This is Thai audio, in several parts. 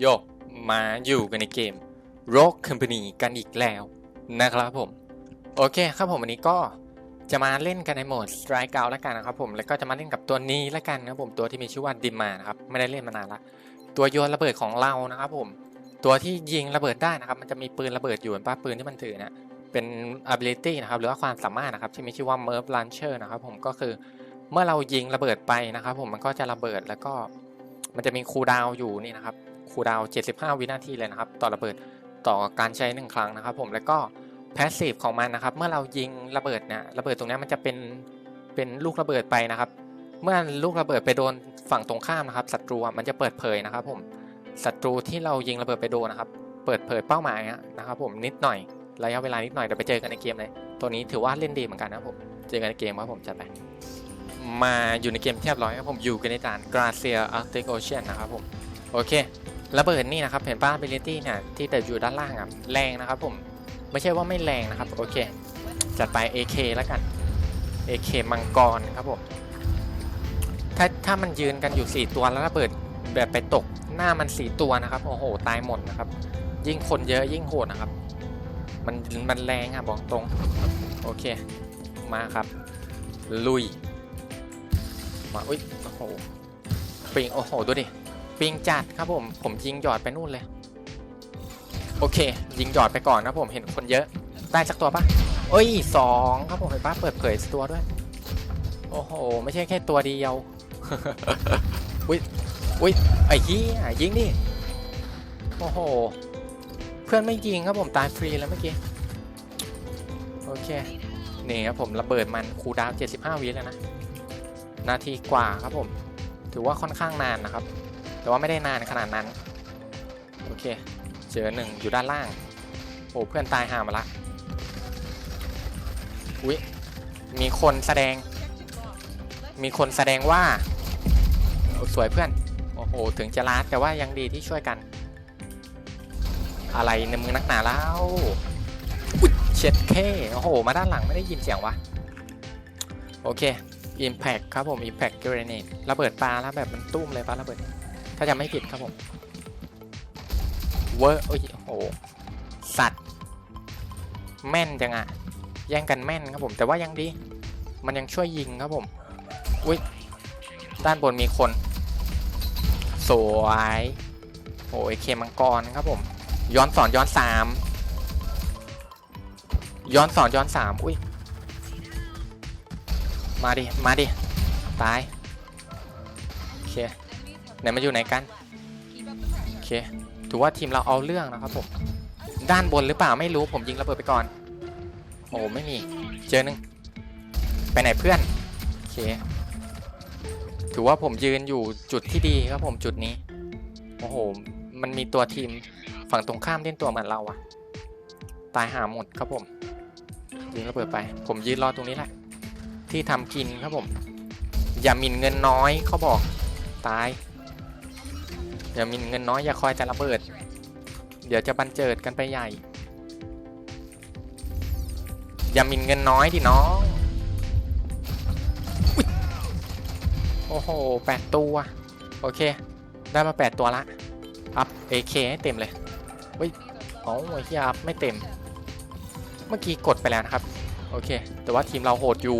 โยกมาอยู่กันในเกม Rogue Company กันอีกแล้วนะครับผม โอเคครับผมวันนี้ก็จะมาเล่นกันในโหมด Strike Out แล้วกันนะครับผมแล้วก็จะมาเล่นกับตัวนี้แล้วกันนะครับผมตัวที่มีชื่อว่าดิมานะครับไม่ได้เล่นมานานละตัวโยนระเบิดของเรานะครับผม ตัวที่ยิงระเบิดได้นะครับ มันจะมีปืนระเบิดอยู่เห็นป้าปืนที่มันถือเนี่ยเป็น ability นะครับหรือว่าความสามารถนะครับที่มีชื่อว่า Merv Launcher นะครับผมก็คือเมื่อเรายิงระเบิดไปนะครับ ผมมันก็จะระเบิดแล้วก็มันจะมีคูลดาวอยู่นี่นะครับ คูลดาวน์75 วินาทีเลยนะครับ ต่อระเบิดต่อการใช้หนึ่งครั้งนะครับ ผมแล้วก็แพสซีฟของมันนะครับ เมื่อเรายิงระเบิดเนี่ยระเบิดตรงนี้มันจะเป็นเป็นลูกระเบิดไปนะครับ เมื่อลูกระเบิดไปโดนฝั่งตรงข้ามนะครับศัตรูมันจะเปิดเผยนะครับ ผมศัตรูที่เรายิงระเบิดไปโดนนะครับ เปิดเผยเป้าหมายนะครับ ผมนิดหน่อยระยะเวลานิดหน่อยเดี๋ยวไปเจอกันในเกมเลยตัวนี้ถือว่าเล่นดีเหมือนกันนะผมเจอกันในเกมครับผมจัดไปมาอยู่ในเกมเทียบร้อยครับผมอยู่กันในด่าน Glacier Arctic Ocean นะครับผมโอเค ระเบิดนี่นะครับเห็นป้า ability เนี่ยที่แต่อยู่ด้านล่างอะแรงนะครับผมไม่ใช่ว่าไม่แรงนะครับโอเคจัดไป AK แล้วกัน AK มังกรครับผมถ้าถ้ามันยืนกันอยู่ 4 ตัวแล้วระเบิดแบบไปตกหน้ามัน4ตัวนะครับโอ้โหตายหมดนะครับ ยิ่งคนเยอะยิ่งโหดนะครับ มันมันแรงอะบอกตรง โอเค มาครับ ลุย มาอุ้ยโอ้โหปิงโอ้โหดูดิ ปิงจัดครับผมผมยิงหยอดไปนู่นเลย โอเค ยิงหยอดไปก่อนนะผมเห็นคนเยอะได้สักตัวปะเอ้ยสองครับผมเห็นปะเปิดเผยตัวด้วย โอ้โห ไม่ใช่แค่ตัวเดียวอุ้ยอุ้ยไอ้เหี้ยิงดิโอ้โห เพื่อนไม่ยิงครับผมตายฟรีแล้วเมื่อกี้โอเคนี่ครับผมระเบิดมันคูดาว 75 วิแล้วนะ นาทีกว่าครับผม ถือว่าค่อนข้างนานนะครับ แต่ว่าไม่ได้นานขนาดนั้น โอเค เจอหนึ่งอยู่ด้านล่าง โอ้เพื่อนตายห่ามาละ อุ๊ย มีคนแสดง มีคนแสดงว่า สวยเพื่อน โอ้โห ถึงจะลาดแต่ว่ายังดีที่ช่วยกัน อะไรในมือนักหนาแล้วอุ๊ยเช็ดเคโอ้โห มาด้านหลังไม่ได้ยินเสียงวะ โอเค Impact ครับผม Impact Grenade ระเบิดปลาแล้วแบบมันตุ้มเลยปะระเบิด ถ้าจะไม่ผิดครับผมเวอร์โอ้ยโอ้โหสัตว์ แม่นจังอะแย่งกันแม่นครับผม แต่ว่ายังดี มันยังช่วยยิงครับผม อุ้ยด้านบนมีคน สวยโอ้ยเคมังกรครับผม ย้อนสอนย้อนสามย้อนสอนย้อนสามอุ้ย มาดิ มาดิ ตาย โอเค ไหนมาอยู่ไหนกันโอเคถือว่าทีมเราเอาเรื่องนะครับผมด้านบนหรือเปล่าไม่รู้ผมยิงระเบิดไปก่อน โอ้ไม่มีเจอหนึ่งไปไหนเพื่อนโอเคถือว่าผมยืนอยู่จุดที่ดีครับผมจุดนี้โอ้โหมันมีตัวทีมฝั่งตรงข้ามเล่นตัวเหมือนเราอะตายหาหมดครับผมยิงระเบิดไป ผมยืนรอตรงนี้แหละ ที่ทำกินครับผม อย่าหมินเงินน้อยเขาบอกตาย อย่ามินเงินน้อยอย่าคอยแต่ระเบิด เดี๋ยวจะบันเจิดกันไปใหญ่ อย่ามินเงินน้อยดิน้องอโอ้โหแปดตัว โอเค ได้มาแปดตัวละ อัพ AK ให้เต็มเลยเฮ้ยอ๋อเฮียอัพไม่เต็ม เมื่อกี้กดไปแล้วนะครับ โอเค แต่ว่าทีมเราโหดอยู่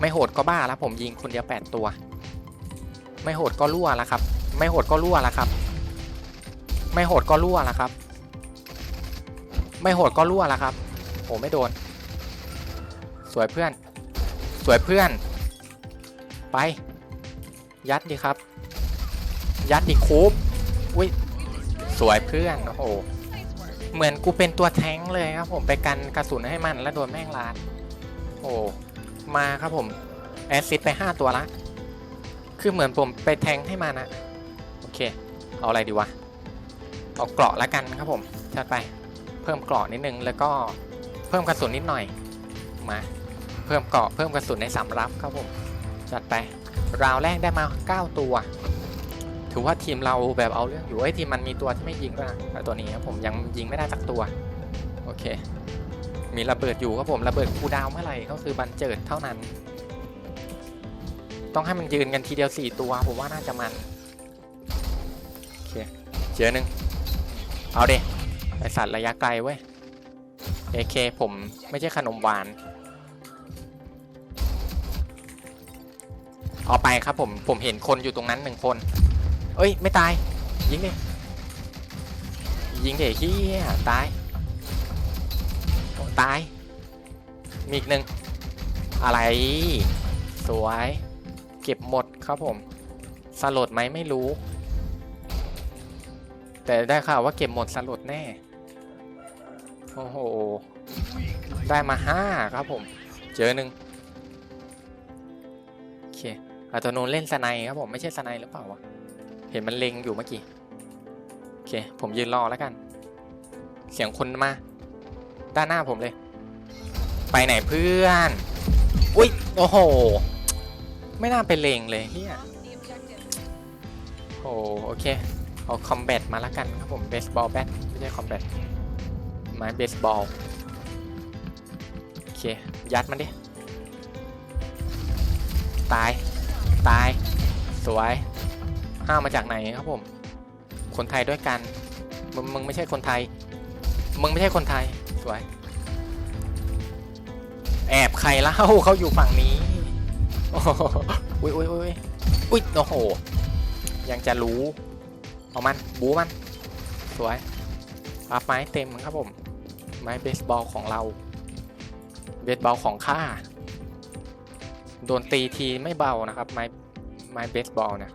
ไม่โหดก็บ้าแล้วผมยิงคนเดียวแปดตัว ไม่โหดก็รั่วแล้วครับ ไม่โหดก็รั่วแล้วครับ ไม่โหดก็รั่วแล้วครับ ไม่โหดก็รั่วแล้วครับโอ้ไม่โดน สวยเพื่อน สวยเพื่อน ไป ยัดดีครับ ยัดดีคูปอุ้ยสวยเพื่อนโอ้โหเหมือนกูเป็นตัวแท้งเลยครับผมไปกันกระสุนให้มันแล้วโดนแม่งลาดโอ้มาครับผม แอซซิดไป 5 ตัวละ คือเหมือนผมไปแทงให้มันนะ โอเค เอาอะไรดีวะ เอาเกราะละกันครับผมจัดไป เพิ่มเกราะนิดนึง แล้วก็เพิ่มกระสุนนิดหน่อย มา เพิ่มเกราะ เพิ่มกระสุนในสารับครับผม จัดไป ราวแรกได้มา 9 ตัว ถือว่าทีมเราแบบเอาเรื่องอยู่ไอ้ยทีมมันมีตัวที่ไม่ยิงด้วยนะแต่ตัวนี้ครับผมยังยิงไม่ได้สักตัว โอเค มีระเบิดอยู่ครับผม ระเบิดคูดาวเมื่อไหร่ก็คือบันเจิดเท่านั้น ต้องให้มันยืนกันทีเดียว 4 ตัว ผมว่าน่าจะมัน เคเจอหนึ่งเอาเดไอสัตว์ระยะไกลเว้ย AK ผมไม่ใช่ขนมหวาน เอาไปครับผม ผมเห็นคนอยู่ตรงนั้นหนึ่งคน เอ้ย ไม่ตาย ยิงดิยิงเด็กที่ตายตาย มีอีกหนึ่งอะไร สวย เก็บหมดครับผม สลดไหมไม่รู้ แต่ได้ข่าวว่าเก็บหมดสลดแน่ โอ้โห ได้มาห้าครับผม เจอหนึ่งโอเคอาตัวนูนเล่นสไนครับผม ไม่ใช่สไนหรือเปล่าวะ เห็นมันเล็งอยู่เมื่อกี้ โอเค ผมยืนรอแล้วกัน เสียงคนมา ด้านหน้าผมเลย ไปไหนเพื่อน อุ้ย โอ้โห ไม่น่าเป็นเลงเลยเฮียโอ้โอเค เอาคอมแบทมาล้วกันครับผมเบสบอลแบทไม่ใช่คอมแบทไม้เบสบอลโอเค ยัดมันดิ ตาย ตาย สวยห้ามาจากไหนครับผม คนไทยด้วยกัน มึงมึงไม่ใช่คนไทย มึงไม่ใช่คนไทย สวย แอบใครเล่าเขาอยู่ฝั่งนี้โอ้โอุ้ยอุ้ยอุ้ยอุ้ยโอ้โห ยังจะรู้ เอามัน บูมัน สวยรับไม้เต็มครับผม ไม้เบสบอลของเรา เบสบอลของข้า โดนตีทีไม่เบานะครับ ไม้ไม้เบสบอลนะ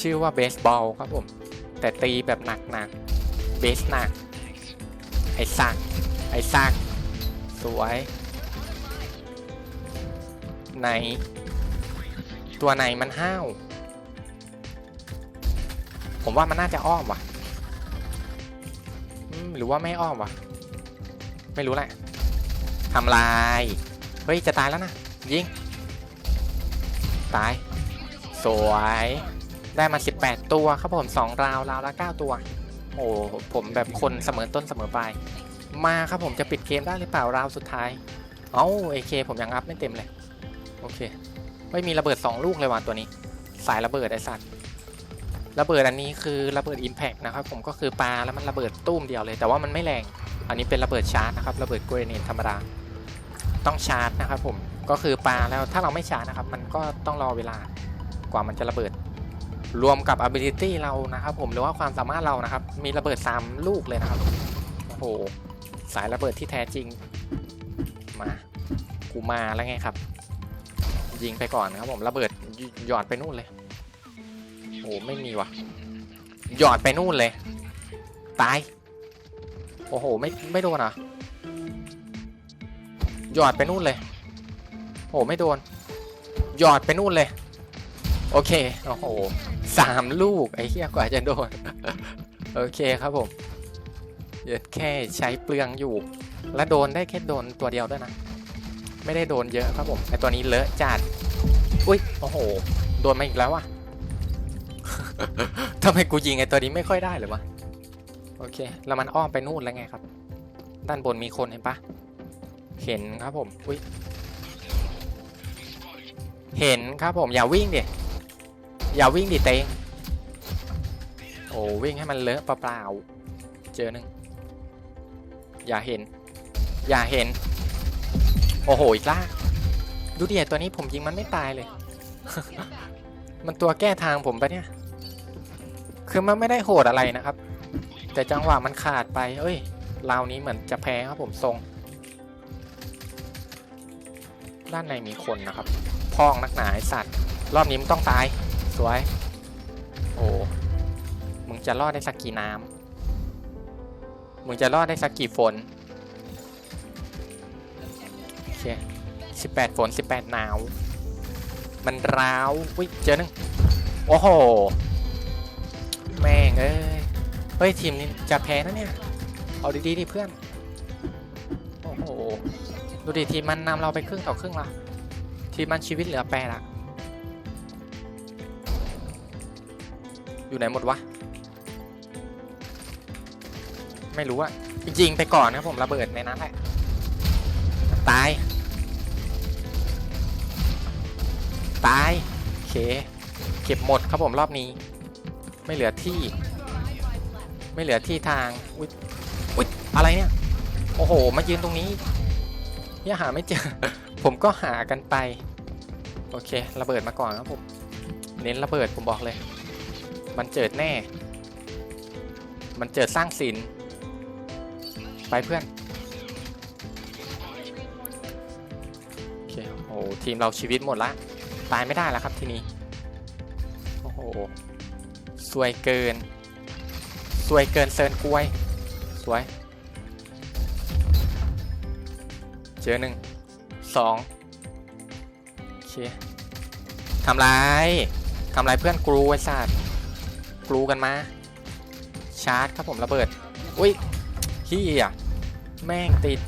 ชื่อว่าเบสบอลครับผม แต่ตีแบบหนักหนักเบสหนัก ไอ้สัก ไอ้สัก สวย ไหน ตัวไหนมันห้าว ผมว่ามันน่าจะอ้อมว่ะหรือว่าไม่อ้อมว่ะ ไม่รู้แหละทำลาย เฮ้ย จะตายแล้วนะ ยิง ตาย สวย ได้มา 18 ตัวครับผม 2 ราว ราวละ 9 ตัว โอ้ผมแบบคนเสมอต้นเสมอปลาย มาครับผมจะปิดเกมได้หรือเปล่า ราวสุดท้าย เอ้าเอเคผมยังอัพไม่เต็มเลย โอเค ไม่มีระเบิด 2 ลูกเลยว่ะตัวนี้ สายระเบิดไอ้สัตว์ ระเบิดอันนี้คือระเบิด Impact นะครับผมก็คือปลาแล้วมันระเบิดตุ้มเดียวเลย แต่ว่ามันไม่แรง อันนี้เป็นระเบิดชาร์จนะครับระเบิดกรเนธรรมดาต้องชาร์จนะครับผมก็คือปลาแล้วถ้าเราไม่ชาร์จนะครับมันก็ต้องรอเวลากว่ามันจะระเบิด รวมกับ ability เรานะครับผมหรือว่าความสามารถเรานะครับ มีระเบิด 3 ลูกเลยนะครับโอ้โหสายระเบิดที่แท้จริงมากูมาแล้วไงครับ ยิงไปก่อนนะครับผมระเบิดหยอดไปนู่นเลย อ้ไม่มีว่ะ หยอดไปนู่นเลย ตาย โอ้โห ไม่ ไม่โดนอะ หยอดไปนู่นเลย โอ้ไม่โดน หยอดไปนู่นเลย โอเค โอ้โห สามลูก ไอ้เหี้ยกว่าจะโดน โอเคครับผมเดี๋ยวแค่ใช้เปลืองอยู่ และโดนได้แค่โดนตัวเดียวด้วยนะ ไม่ได้โดนเยอะครับผมไอตัวนี้เลอะจัด อุ้ย โอ้โห โดนมาอีกแล้ววะ ทำไมกูยิงไอตัวนี้ไม่ค่อยได้เลยวะ โอเค แล้วมันอ้อมไปนู่นแล้วไงครับ ด้านบนมีคนเห็นปะเห็นครับผม อุ้ย เห็นครับผม อย่าวิ่งดิ อย่าวิ่งดิเตงโอ้วิ่งให้มันเลอะเปล่าๆ เจอหนึ่ง อย่าเห็น อย่าเห็น โอ้โห อีกล่าดูดิไอ้ตัวนี้ผมยิงมันไม่ตายเลย มันตัวแก้ทางผมปะเนี่ย คือมันไม่ได้โหดอะไรนะครับ แต่จังหวะมันขาดไป เอ้ยราวนี้เหมือนจะแพ้ครับผมทรง ด้านในมีคนนะครับ พองนักหนาไอสัตว์ รอบนี้มึงต้องตาย สวย โอ้มึงจะรอดได้สักกี่น้ำมึงจะรอดได้สักกี่ฝนโอเคสิบแปดฝนสิบแปดหนาว มันร้าวอุ้ยเจอหนึ่งโอ้โห แม่งเอ้ย เฮ้ย ทีมนี้จะแพ้นะเนี่ย เอาดีๆดิเพื่อน โอ้โห ดูดิทีมมันนำเราไปครึ่งต่อครึ่งละทีมมันชีวิตเหลือแปดละอยู่ไหนหมดวะ ไม่รู้อะยิงไปก่อนครับผมระเบิดในนั้นแหละ ตาย ตาย โอเค เก็บหมดครับผมรอบนี้ ไม่เหลือที่ ไม่เหลือที่ทางอุ๊ยอุ๊ยอะไรเนี่ย โอ้โห มายืนตรงนี้เนี่ยหาไม่เจอ ผมก็หากันไป โอเค ระเบิดมาก่อนครับผม เน้นระเบิดผมบอกเลย มันเจิดแน่ มันเจิดสร้างศิลป์ไปเพื่อน โอเค โอ้โห ทีมเราชีวิตหมดละ ตายไม่ได้แล้วครับทีนี้ โอ้โห วยเกิน สวยเกินเซินกล้วย สวย เจอหนึ่งสองโอเคทำไรทำไรเพื่อนกรูไอ้สัตว์กรูกันมา ชาร์จครับผมระเบิด อุ้ยเฮียแม่งติด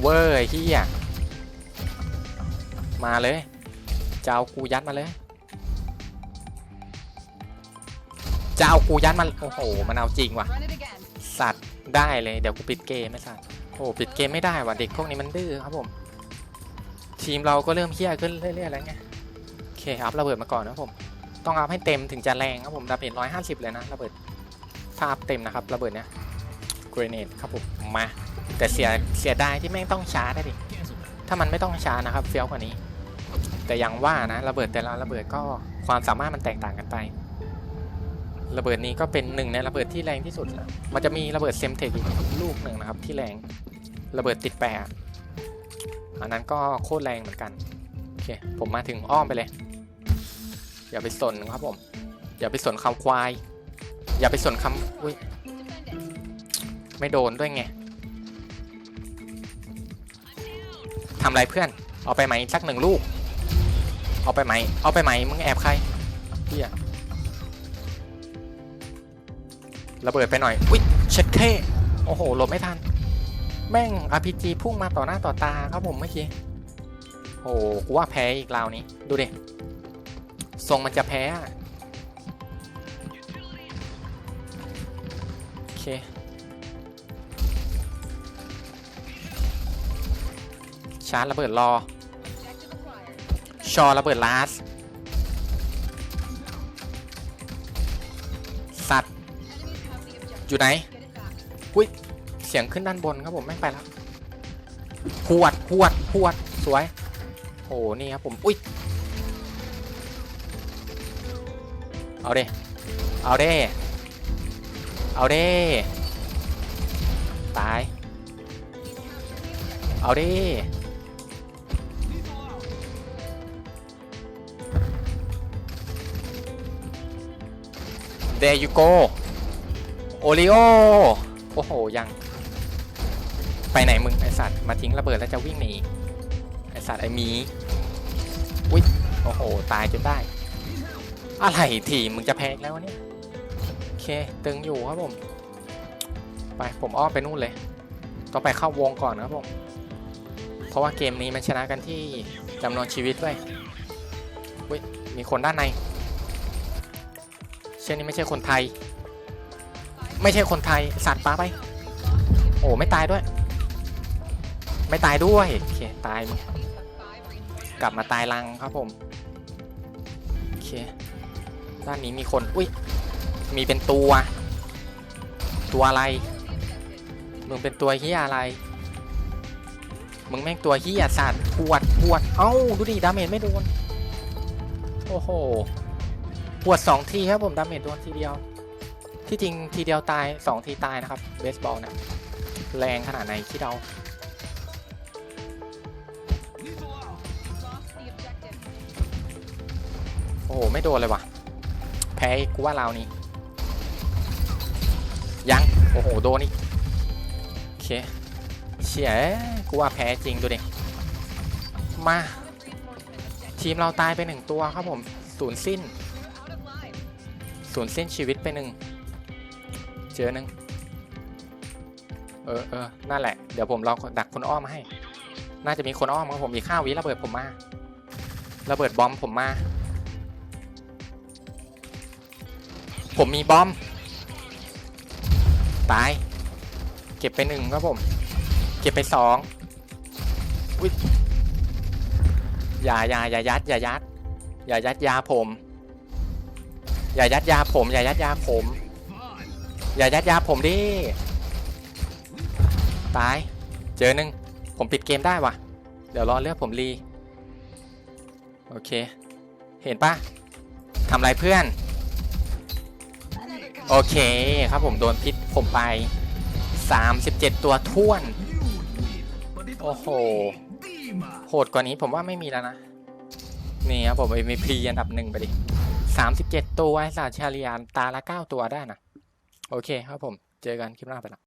เวอร์เฮียมาเลยจะเอากูยัดมาเลย จะเอากูยัดมันโอ้โห มันเอาจริงว่ะ สัตว์ได้เลยเดี๋ยวกูปิดเกมไม่สัตว์โอ้ปิดเกมไม่ได้ว่ะเด็กพวกนี้มันดื้อครับผม ทีมเราก็เริ่มเฮี้ยขึ้นเรื่อยๆแล้วไงโอเคอัพระเบิดมาก่อนนะผม ต้องอัพให้เต็มถึงจะแรงครับผมดาเมจร้อยห้าสิบเลยนะระเบิดถ้าอัพเต็มนะครับระเบิดเนี้ยเกรเนดครับผมมา แต่เสียเสียดายที่แม่งต้องช้าได้ดิถ้ามันไม่ต้องช้านะครับเฟี้ยวกว่านี้ แต่ยังว่านะระเบิดแต่ละระเบิดก็ความสามารถมันแตกต่างกันไป ระเบิดนี้ก็เป็นหนึ่งในระเบิดที่แรงที่สุดนะมันจะมีระเบิดเซมเทคอีกลูกหนึ่งนะครับที่แรงระเบิดติดแปะอันนั้นก็โคตรแรงเหมือนกันโอเคผมมาถึงอ้อมไปเลย อย่าไปสนครับผม อย่าไปสนคำควาย อย่าไปสนคำอุ้ยไม่โดนด้วยไงทำไรเพื่อน เอาไปไหมสักหนึ่งลูก เอาไปไหม เอาไปไหมมึงแอบใครเฮีย ระเบิดไปหน่อย อุ๊ยเช็ดเท่โอ้โหหลบไม่ทัน แม่ง RPG พุ่งมาต่อหน้าต่อตาครับผมเมื่อกี้โอ้โหกูว่าแพ้อีกราวนี้ ดูดิทรงมันจะแพ้โอเคชาร์จระเบิดรอ ชอระเบิดลาส อยู่ไหน Get it back. เสียงขึ้นด้านบนครับผมแม่งไปแล้วพวดพวดพวดสวยโอ้นี่ครับผมอุ้ยเอาเด้เอาเด้เอาเด้ตายเอาเด้เดยูโก โอริโอ โอ้โห ยัง ไปไหนมึง ไอสัตว์ มาทิ้งระเบิดแล้วจะวิ่งหนี ไอสัตว์ไอมี อุ้ย โอ้โห ตายจนได้ อะไรทีมมึงจะแพ้แล้ววะเนี่ย โอเค ตึงอยู่ครับผม ไป ผมอ้อมไปนู่นเลย ต้องไปเข้าวงก่อนครับผม เพราะว่าเกมนี้มันชนะกันที่จำนวนชีวิตด้วยอุ้ย มีคนด้านใน เช่นนี้ไม่ใช่คนไทย ไม่ใช่คนไทยสัตว์ปลาไป โอ้ไม่ตายด้วย ไม่ตายด้วยโอเคตายมึงกลับมาตายรังครับผมโอเคด้านนี้มีคนอุ้ยมีเป็นตัว ตัวอะไร มึงเป็นตัวเฮียอะไร มึงแม่งตัวเฮียสัตว์ปวดปวดเอ้าดูดิดาเมจไม่โดนโอ้โหปวดสองทีครับผมดาเมจโดนทีเดียว ที่จริงทีเดียวตายสองทีตายนะครับเบสบอลนะแรงขนาดไหนคิดเอาโอ้โห ไม่โดนเลยว่ะ แพ้กูว่าเรานี้ยัง โอ้โห โดนอีกโอเคเชี่ยกูว่าแพ้จริงดูดิมา ทีมเราตายไปหนึ่งตัวครับผม ศูนย์สิ้น ศูนย์สิ้นชีวิตไปหนึ่ง เจอหนึ่งเออเออนั่นแหละ เดี๋ยวผมลองดักคนอ้อมให้ น่าจะมีคนอ้อมครับผมมีข้าววิระเบิดผมมา ระเบิดบอมผมมา ผมมีบอม ตาย เก็บไปหนึ่งครับผม เก็บไปสองอุ้ยอย่าอย่าอย่ายัด อย่ายัด อย่ายัดยาผม อย่ายัดยาผม อย่ายัดยาผม อย่ายัดยาผมดิ ตาย เจอหนึ่งผมปิดเกมได้วะเดี๋ยวรอเลือกผมรี โอเค เห็นปะทำไรเพื่อน โอเคครับผมโดนพิษผมไป 37 ตัวท้วน โอ้โห โหดกว่านี้ผมว่าไม่มีแล้วนะ นี่ครับผม MVP อันดับหนึ่งไปดิ 37 ตัวไอ้สาชาลียนตาละ 9 ตัวได้นะ โอเคครับผม เจอกันคลิปหน้าไปละ